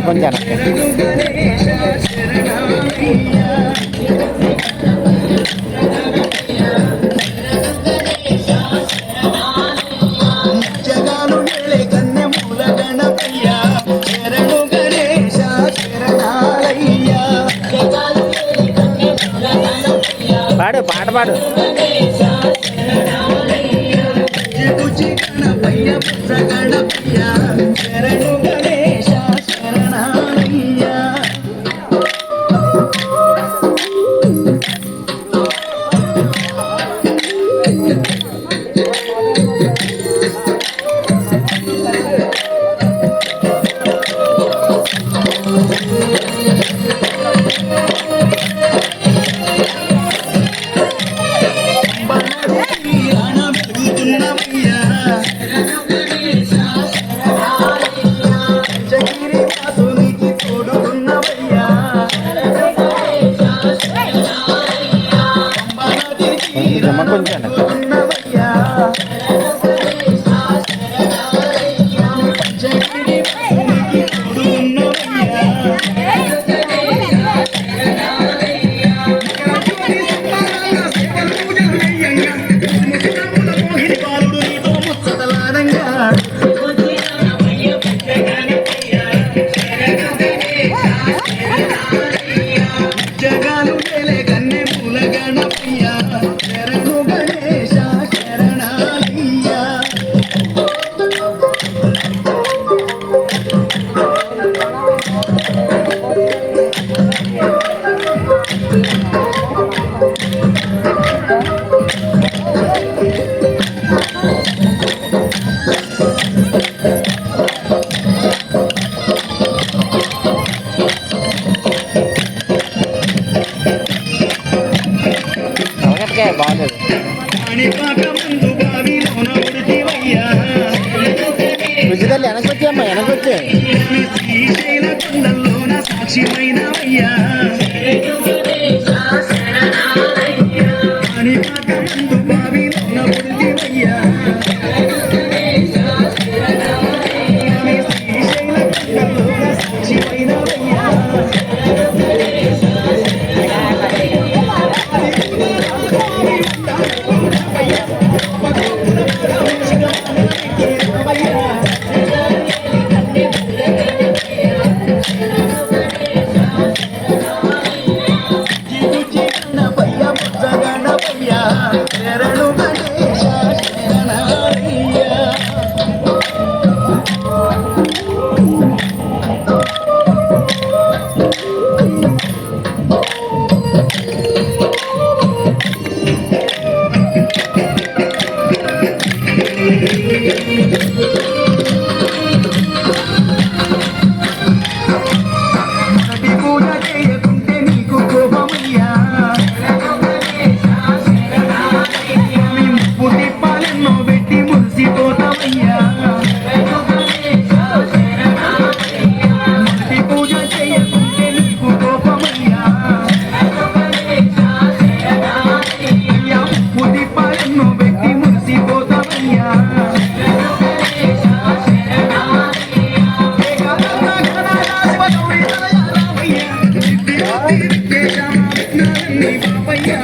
కొంచెం పాడు పాట పాడు. గణపయ్య గణపయ్య 我们怎么不见呢？విజిటల్ వెనకొచ్చే అమ్మా వెనకొచ్చే సాక్షిమైన అయ్యా பையா